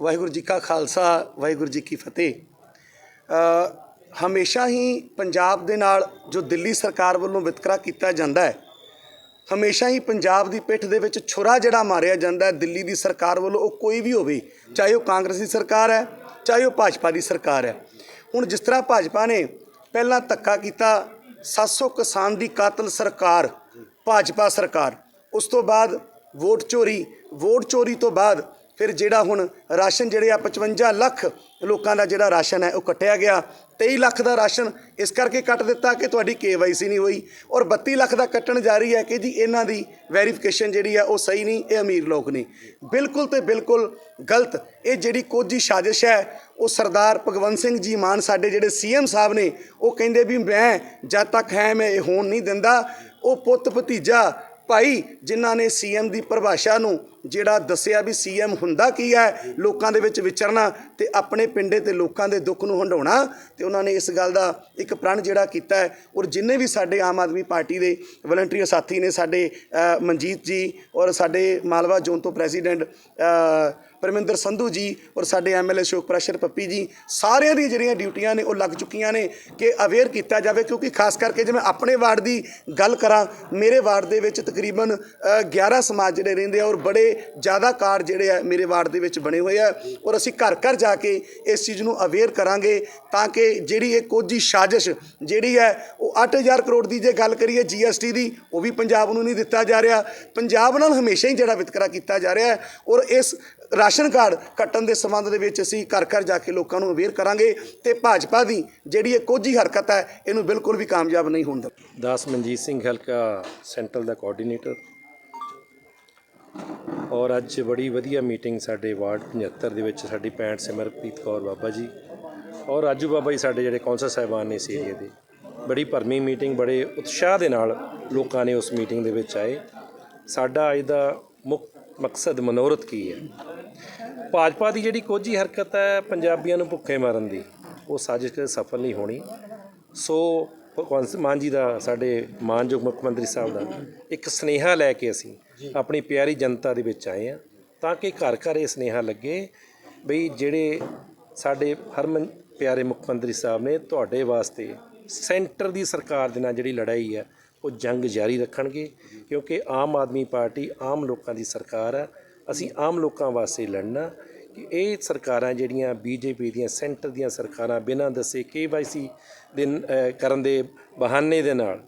ਵਾਹਿਗੁਰੂ ਜੀ ਕਾ ਖਾਲਸਾ, ਵਾਹਿਗੁਰੂ ਜੀ ਕੀ ਫਤਿਹ। ਹਮੇਸ਼ਾ ਹੀ ਪੰਜਾਬ ਦੇ ਨਾਲ ਜੋ ਦਿੱਲੀ ਸਰਕਾਰ ਵੱਲੋਂ ਵਿਤਕਰਾ ਕੀਤਾ ਜਾਂਦਾ ਹੈ, ਹਮੇਸ਼ਾ ਹੀ ਪੰਜਾਬ ਦੀ ਪਿੱਠ ਦੇ ਵਿੱਚ ਛੁਰਾ ਜਿਹੜਾ ਮਾਰਿਆ ਜਾਂਦਾ ਹੈ, ਦਿੱਲੀ ਦੀ ਸਰਕਾਰ ਵੱਲੋਂ ਉਹ ਕੋਈ ਵੀ ਹੋਵੇ, ਚਾਹੇ ਉਹ ਕਾਂਗਰਸੀ ਸਰਕਾਰ ਹੈ, ਚਾਹੇ ਉਹ ਭਾਜਪਾ ਦੀ ਸਰਕਾਰ ਹੈ। ਹੁਣ ਜਿਸ ਤਰ੍ਹਾਂ ਭਾਜਪਾ ਨੇ ਪਹਿਲਾਂ ਧੱਕਾ ਕੀਤਾ 700 ਕਿਸਾਨ ਦੀ ਕਾਤਲ ਸਰਕਾਰ, ਭਾਜਪਾ ਸਰਕਾਰ, ਉਸ ਤੋਂ ਬਾਅਦ ਵੋਟ ਚੋਰੀ ਵੋਟ ਚੋਰੀ ਤੋਂ ਬਾਅਦ ਫਿਰ ਜਿਹੜਾ ਹੁਣ ਰਾਸ਼ਨ ਜਿਹੜੇ ਆ 55 ਲੱਖ ਲੋਕਾਂ ਦਾ ਜਿਹੜਾ ਰਾਸ਼ਨ ਹੈ, ਉਹ ਕੱਟਿਆ ਗਿਆ। 23 ਲੱਖ ਦਾ ਰਾਸ਼ਨ ਇਸ ਕਰਕੇ ਕੱਟ ਦਿੱਤਾ ਕਿ ਤੁਹਾਡੀ ਕੇਵਾਈਸੀ ਨਹੀਂ ਹੋਈ ਔਰ 32 ਲੱਖ ਦਾ ਕੱਟਣ ਜਾਰੀ ਹੈ ਕਿ ਜੀ ਇਹਨਾਂ ਦੀ ਵੈਰੀਫਿਕੇਸ਼ਨ ਜਿਹੜੀ ਆ, ਉਹ ਸਹੀ ਨਹੀਂ, ਇਹ ਅਮੀਰ ਲੋਕ ਨੇ ਬਿਲਕੁਲ ਤੇ ਬਿਲਕੁਲ ਗਲਤ। ਇਹ ਜਿਹੜੀ ਕੋਝੀ ਸਾਜ਼ਿਸ਼ ਹੈ, ਉਹ ਸਰਦਾਰ ਭਗਵੰਤ ਸਿੰਘ ਜੀ ਮਾਨ ਸਾਡੇ ਜਿਹੜੇ ਸੀਐਮ ਸਾਹਿਬ ਨੇ, ਉਹ ਕਹਿੰਦੇ ਵੀ ਮੈਂ ਜਦ ਤੱਕ ਹੈ, ਮੈਂ ਇਹ ਹੋਣ ਨਹੀਂ ਦਿੰਦਾ। ਉਹ ਪੁੱਤ ਭਤੀਜਾ ਭਾਈ ਜਿਨ੍ਹਾਂ ਨੇ ਸੀਐਮ ਦੀ ਪਰਿਭਾਸ਼ਾ ਨੂੰ ਜਿਹੜਾ ਦੱਸਿਆ ਵੀ ਸੀਐਮ ਹੁੰਦਾ ਕੀ ਹੈ ਲੋਕਾਂ ਦੇ ਵਿੱਚ ਵਿਚਰਨਾ ਤੇ ਆਪਣੇ ਪਿੰਡੇ ਤੇ ਲੋਕਾਂ ਦੇ ਦੁੱਖ ਨੂੰ ਹੰਡਾਉਣਾ ਤੇ ਉਹਨਾਂ ਨੇ ਇਸ ਗੱਲ ਦਾ ਇੱਕ ਪ੍ਰਣ ਜਿਹੜਾ ਕੀਤਾ ਹੈ ਔਰ ਜਿੰਨੇ ਵੀ ਸਾਡੇ ਆਮ ਆਦਮੀ ਪਾਰਟੀ ਦੇ ਵਲੰਟੀਅਰ ਸਾਥੀ ਨੇ ਸਾਡੇ ਮਨਜੀਤ ਜੀ ਔਰ ਸਾਡੇ ਮਾਲਵਾ ਜ਼ੋਨ ਤੋਂ ਪ੍ਰੈਜ਼ੀਡੈਂਟ ਪਰਮਿੰਦਰ ਸੰਧੂ ਜੀ ਔਰ ਸਾਡੇ ਐਮਐਲਏ ਸ਼ੋਕ ਪ੍ਰਸ਼ਰ ਪੱਪੀ ਜੀ ਸਾਰਿਆਂ ਦੀ ਜਿਹੜੀਆਂ ਡਿਊਟੀਆਂ ਨੇ ਉਹ ਲੱਗ ਚੁੱਕੀਆਂ ਨੇ ਕਿ ਅਵੇਅਰ ਕੀਤਾ ਜਾਵੇ ਕਿਉਂਕਿ ਖਾਸ ਕਰਕੇ ਜੇ ਮੈਂ ਆਪਣੇ ਵਾਰਡ ਦੀ ਗੱਲ ਕਰਾਂ ਮੇਰੇ ਵਾਰਡ ਦੇ ਵਿੱਚ ਤਕਰੀਬਨ ਅ, 11 ਸਮਾਜ ਜਿਹੜੇ ਰਹਿੰਦੇ ਆ ਔਰ ਬੜੇ ਜ਼ਿਆਦਾ ਕਾਰਡ ਜਿਹੜੇ ਆ ਮੇਰੇ ਵਾਰਡ ਦੇ ਵਿੱਚ ਬਣੇ ਹੋਏ ਆ ਔਰ ਅਸੀਂ ਘਰ ਘਰ ਜਾ ਕੇ ਇਸ ਚੀਜ਼ ਨੂੰ ਅਵੇਅਰ ਕਰਾਂਗੇ ਤਾਂ ਕਿ ਜਿਹੜੀ ਇਹ ਕੋਝੀ ਸਾਜ਼ਿਸ਼ ਜਿਹੜੀ ਹੈ ਉਹ 8000 ਕਰੋੜ ਦੀ ਜੇ ਗੱਲ ਕਰੀਏ ਜੀਐਸਟੀ ਦੀ, ਉਹ ਵੀ ਪੰਜਾਬ ਨੂੰ ਨਹੀਂ ਦਿੱਤਾ ਜਾ ਰਿਹਾ। ਪੰਜਾਬ ਨਾਲ ਹਮੇਸ਼ਾ ਹੀ ਜਿਹੜਾ ਵਿਤਕਰਾ ਕੀਤਾ ਜਾ ਰਿਹਾ ਹੈ ਔਰ ਇਸ ਰਾਸ਼ਨ ਕਾਰਡ ਕੱਟਣ ਦੇ ਸੰਬੰਧ ਦੇ ਵਿੱਚ ਅਸੀਂ ਘਰ ਘਰ ਜਾ ਕੇ ਲੋਕਾਂ ਨੂੰ ਅਵੇਅਰ ਕਰਾਂਗੇ ਤੇ ਭਾਜਪਾ ਦੀ ਜਿਹੜੀ ਇਹ ਕੋਝੀ ਹਰਕਤ ਹੈ, ਇਹਨੂੰ ਬਿਲਕੁਲ ਵੀ ਕਾਮਯਾਬ ਨਹੀਂ ਹੋਣ ਦੇਵਾਂਗੇ ਦਾਸ ਮਨਜੀਤ ਸਿੰਘ ਹਲਕਾ ਸੈਂਟਰਲ ਦਾ ਕੋਆਰਡੀਨੇਟਰ ਔਰ ਅੱਜ ਬੜੀ ਵਧੀਆ ਮੀਟਿੰਗ ਸਾਡੇ ਵਾਰਡ 75 ਦੇ ਵਿੱਚ ਸਾਡੀ ਭੈਣ ਸਿਮਰਪ੍ਰੀਤ ਕੌਰ ਬਾਬਾ ਜੀ ਔਰ ਰਾਜੂ ਬਾਬਾ ਜੀ ਸਾਡੇ ਜਿਹੜੇ ਕੌਂਸਲ ਸਾਹਿਬਾਨ ਨੇ ਇਸ ਏਰੀਏ ਦੇ। ਬੜੀ ਭਰਮੀ ਮੀਟਿੰਗ, ਬੜੇ ਉਤਸ਼ਾਹ ਦੇ ਨਾਲ ਲੋਕਾਂ ਨੇ ਉਸ ਮੀਟਿੰਗ ਦੇ ਵਿੱਚ ਆਏ। ਸਾਡਾ ਅੱਜ ਦਾ ਮੁੱਖ ਮਕਸਦ ਮਨੋਰਥ ਕੀ ਹੈ? ਭਾਜਪਾ ਦੀ ਜਿਹੜੀ ਕੋਝੀ ਹਰਕਤ ਹੈ, ਪੰਜਾਬੀਆਂ ਨੂੰ ਭੁੱਖੇ ਮਾਰਨ ਦੀ, ਉਹ ਸਾਜ਼ਿਸ਼ ਕਦੇ ਸਫਲ ਨਹੀਂ ਹੋਣੀ। ਸੋ ਭਗਵੰਤ ਮਾਨ ਜੀ ਦਾ ਸਾਡੇ ਮਾਨਯੋਗ ਮੁੱਖ ਮੰਤਰੀ ਸਾਹਿਬ ਦਾ ਇੱਕ ਸਨੇਹਾ ਲੈ ਕੇ ਅਸੀਂ ਆਪਣੀ ਪਿਆਰੀ ਜਨਤਾ ਦੇ ਵਿੱਚ ਆਏ ਆ ਤਾਂ ਕਿ ਘਰ ਘਰ ਇਹ ਸਨੇਹਾ ਲੱਗੇ ਬਈ ਜਿਹੜੇ ਸਾਡੇ ਹਰਮਨ ਪਿਆਰੇ ਮੁੱਖ ਮੰਤਰੀ ਸਾਹਿਬ ਨੇ ਤੁਹਾਡੇ ਵਾਸਤੇ ਸੈਂਟਰ ਦੀ ਸਰਕਾਰ ਦੇ ਨਾਲ ਜਿਹੜੀ ਲੜਾਈ ਹੈ ਉਹ ਜੰਗ ਜਾਰੀ ਰੱਖਣਗੇ ਕਿਉਂਕਿ ਆਮ ਆਦਮੀ ਪਾਰਟੀ ਆਮ ਲੋਕਾਂ ਦੀ ਸਰਕਾਰ ਹੈ। ਅਸੀਂ ਆਮ ਲੋਕਾਂ ਵਾਸਤੇ ਲੜਨਾ ਇਹ ਸਰਕਾਰਾਂ ਜਿਹੜੀਆਂ ਬੀਜੇਪੀ ਦੀਆਂ, ਸੈਂਟਰ ਦੀਆਂ ਸਰਕਾਰਾਂ ਬਿਨਾਂ ਦੱਸੇ ਕੇਵਾਈਸੀ ਦੇ ਨ- ਅਹ ਕਰਨ ਦੇ ਬਹਾਨੇ ਦੇ ਨਾਲ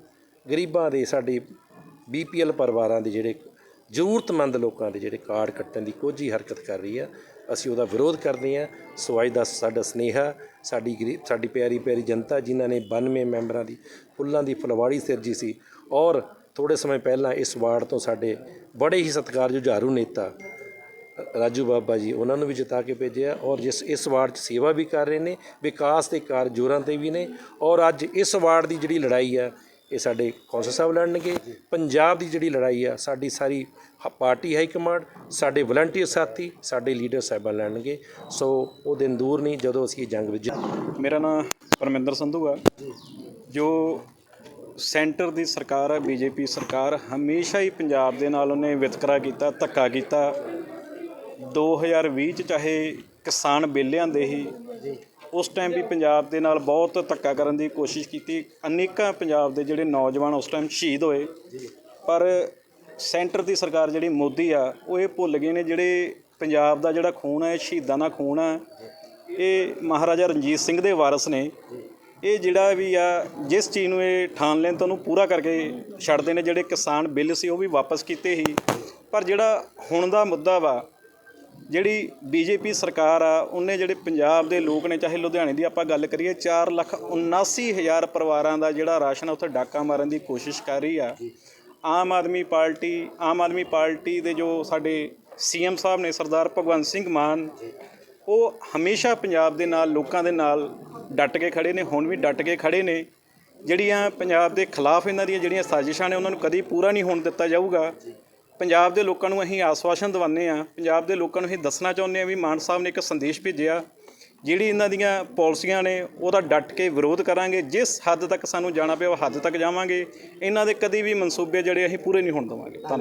ਗਰੀਬਾਂ ਦੇ ਸਾਡੇ ਬੀਪੀਐਲ ਪਰਿਵਾਰਾਂ ਦੇ ਜਿਹੜੇ ਜ਼ਰੂਰਤਮੰਦ ਲੋਕਾਂ ਦੇ ਜਿਹੜੇ ਕਾਰਡ ਕੱਟਣ ਦੀ ਕੋਝੀ ਹਰਕਤ ਕਰ ਰਹੀ ਆ, ਅਸੀਂ ਉਹਦਾ ਵਿਰੋਧ ਕਰਦੇ ਹਾਂ ਸੋ ਅੱਜ ਦਾ ਸਾਡਾ ਸਨੇਹਾ, ਸਾਡੀ ਗਰੀਬ, ਸਾਡੀ ਪਿਆਰੀ ਪਿਆਰੀ ਜਨਤਾ ਜਿਨ੍ਹਾਂ ਨੇ 92 ਮੈਂਬਰਾਂ ਦੀ ਫੁੱਲਾਂ ਦੀ ਫੁਲਵਾੜੀ ਸਿਰਜੀ ਸੀ ਔਰ ਥੋੜੇ ਸਮੇਂ ਪਹਿਲਾਂ ਇਸ ਵਾਰਡ ਤੋਂ ਸਾਡੇ ਬੜੇ ਹੀ ਸਤਿਕਾਰਯੋਗ ਜੁਝਾਰੂ ਨੇਤਾ ਰਾਜੂ ਬਾਬਾ ਜੀ, ਉਹਨਾਂ ਨੂੰ ਵੀ ਜਿਤਾ ਕੇ ਭੇਜਿਆ ਔਰ ਜਿਸ ਇਸ ਵਾਰਡ 'ਚ ਸੇਵਾ ਵੀ ਕਰ ਰਹੇ ਨੇ, ਵਿਕਾਸ ਦੇ ਕਾਰਜ ਜੋਰਾਂ ਤੇ ਵੀ ਨੇ ਔਰ ਅੱਜ ਇਸ ਵਾਰਡ ਦੀ ਜਿਹੜੀ ਲੜਾਈ ਆ, ਇਹ ਸਾਡੇ ਕੌਂਸਲ ਸਾਹਿਬ ਲੜਨਗੇ। ਪੰਜਾਬ ਦੀ ਜਿਹੜੀ ਲੜਾਈ ਆ, ਸਾਡੀ ਸਾਰੀ ਹ- ਪਾਰਟੀ ਹਾਈ ਕਮਾਂਡ, ਸਾਡੇ ਵਲੰਟੀਅਰ ਸਾਥੀ, ਸਾਡੇ ਲੀਡਰ ਸਾਹਿਬਾਨ ਲੜਨਗੇ। ਸੋ ਉਹ ਦਿਨ ਦੂਰ ਨਹੀਂ, ਜਦੋਂ ਅਸੀਂ ਇਹ ਜੰਗ ਵਿੱਚ ਮੇਰਾ ਨਾਮ ਪਰਮਿੰਦਰ ਸੰਧੂ ਆ। ਜੋ ਸੈਂਟਰ ਦੀ ਸਰਕਾਰ ਹੈ ਬੀਜੇਪੀ ਸਰਕਾਰ, ਹਮੇਸ਼ਾ ਹੀ ਪੰਜਾਬ ਦੇ ਨਾਲ ਉਹਨੇ ਵਿਤਕਰਾ ਕੀਤਾ, ਧੱਕਾ ਕੀਤਾ। 2020 ਚ ਚਾਹੇ ਕਿਸਾਨ ਬਿੱਲ ਲਿਆਂਦੇ ਸੀ ਉਸ ਟਾਈਮ ਵੀ ਪੰਜਾਬ ਦੇ ਨਾਲ ਬਹੁਤ ਧੱਕਾ ਕਰਨ ਦੀ ਕੋਸ਼ਿਸ਼ ਕੀਤੀ। ਅਨੇਕਾਂ ਪੰਜਾਬ ਦੇ ਜਿਹੜੇ ਨੌਜਵਾਨ ਉਸ ਟਾਈਮ ਸ਼ਹੀਦ ਹੋਏ। ਪਰ ਸੈਂਟਰ ਦੀ ਸਰਕਾਰ ਜਿਹੜੀ ਮੋਦੀ ਆ, ਉਹ ਇਹ ਭੁੱਲ ਗਏ ਨੇ ਜਿਹੜੇ ਪੰਜਾਬ ਦਾ ਜਿਹੜਾ ਖੂਨ ਹੈ, ਸ਼ਹੀਦਾਂ ਦਾ ਖੂਨ ਆ, ਇਹ ਮਹਾਰਾਜਾ ਰਣਜੀਤ ਸਿੰਘ ਦੇ ਵਾਰਸ ਨੇ। ਇਹ ਜਿਹੜਾ ਵੀ ਆ, ਜਿਸ ਚੀਜ਼ ਨੂੰ ਇਹ ਠਾਣ ਲੈਣ ਤਾਂ ਉਹਨੂੰ ਪੂਰਾ ਕਰਕੇ ਛੱਡਦੇ ਨੇ, ਜਿਹੜੇ ਕਿਸਾਨ ਬਿੱਲ ਸੀ ਉਹ ਵੀ ਵਾਪਸ ਕੀਤੇ ਸੀ ਪਰ ਜਿਹੜਾ ਹੁਣ ਦਾ ਮੁੱਦਾ ਵਾ ਜਿਹੜੀ ਬੀਜੇਪੀ ਸਰਕਾਰ ਆ, ਉਹਨੇ ਜਿਹੜੇ ਪੰਜਾਬ ਦੇ ਲੋਕ ਨੇ, ਚਾਹੇ ਲੁਧਿਆਣੇ ਦੀ ਆਪਾਂ ਗੱਲ ਕਰੀਏ 4 ਲੱਖ 79 ਹਜ਼ਾਰ ਪਰਿਵਾਰਾਂ ਦਾ ਜਿਹੜਾ ਰਾਸ਼ਨ ਉੱਥੇ ਡਾਕਾ ਮਾਰਨ ਦੀ ਕੋਸ਼ਿਸ਼ ਕਰ ਰਹੀ ਆ। ਆਮ ਆਦਮੀ ਪਾਰਟੀ, ਆਮ ਆਦਮੀ ਪਾਰਟੀ ਦੇ ਜੋ ਸਾਡੇ ਸੀਐਮ ਸਾਹਿਬ ਨੇ, ਸਰਦਾਰ ਭਗਵੰਤ ਸਿੰਘ ਮਾਨ, ਉਹ ਹਮੇਸ਼ਾ ਪੰਜਾਬ ਦੇ ਨਾਲ, ਲੋਕਾਂ ਦੇ ਨਾਲ ਡਟ ਕੇ ਖੜੇ ਨੇ, ਹੁਣ ਵੀ ਡਟ ਕੇ ਖੜੇ ਨੇ। ਜਿਹੜੀਆਂ ਪੰਜਾਬ ਦੇ ਖਿਲਾਫ ਇਹਨਾਂ ਦੀਆਂ ਜਿਹੜੀਆਂ ਸਾਜ਼ਿਸ਼ਾਂ ਨੇ, ਉਹਨਾਂ ਨੂੰ ਕਦੀ ਪੂਰਾ ਨਹੀਂ ਹੋਣ ਦਿੱਤਾ ਜਾਊਗਾ। ਪੰਜਾਬ ਦੇ ਲੋਕਾਂ ਨੂੰ ਅਸੀਂ ਆਸਵਾਸ਼ਨ ਦਿਵਾਉਂਦੇ ਆ ਪੰਜਾਬ ਦੇ ਲੋਕਾਂ ਨੂੰ ਅਸੀਂ ਦੱਸਣਾ ਚਾਹੁੰਦੇ ਆ ਵੀ ਮਾਨ ਸਾਹਿਬ ਨੇ ਇੱਕ ਸੰਦੇਸ਼ ਭੇਜਿਆ, ਜਿਹੜੀ ਇਹਨਾਂ ਦੀਆਂ ਪਾਲਿਸੀਆਂ ਨੇ ਉਹਦਾ ਡਟ ਕੇ ਵਿਰੋਧ ਕਰਾਂਗੇ, ਜਿਸ ਹੱਦ ਤੱਕ ਸਾਨੂੰ ਜਾਣਾ ਪਿਆ ਉਹ ਹੱਦ ਤੱਕ ਜਾਵਾਂਗੇ, ਇਹਨਾਂ ਦੇ ਕਦੀ ਵੀ ਮਨਸੂਬੇ ਜਿਹੜੇ ਅਸੀਂ ਪੂਰੇ ਨਹੀਂ ਹੋਣ ਦੇਵਾਂਗੇ। ਧੰਨਵਾਦ।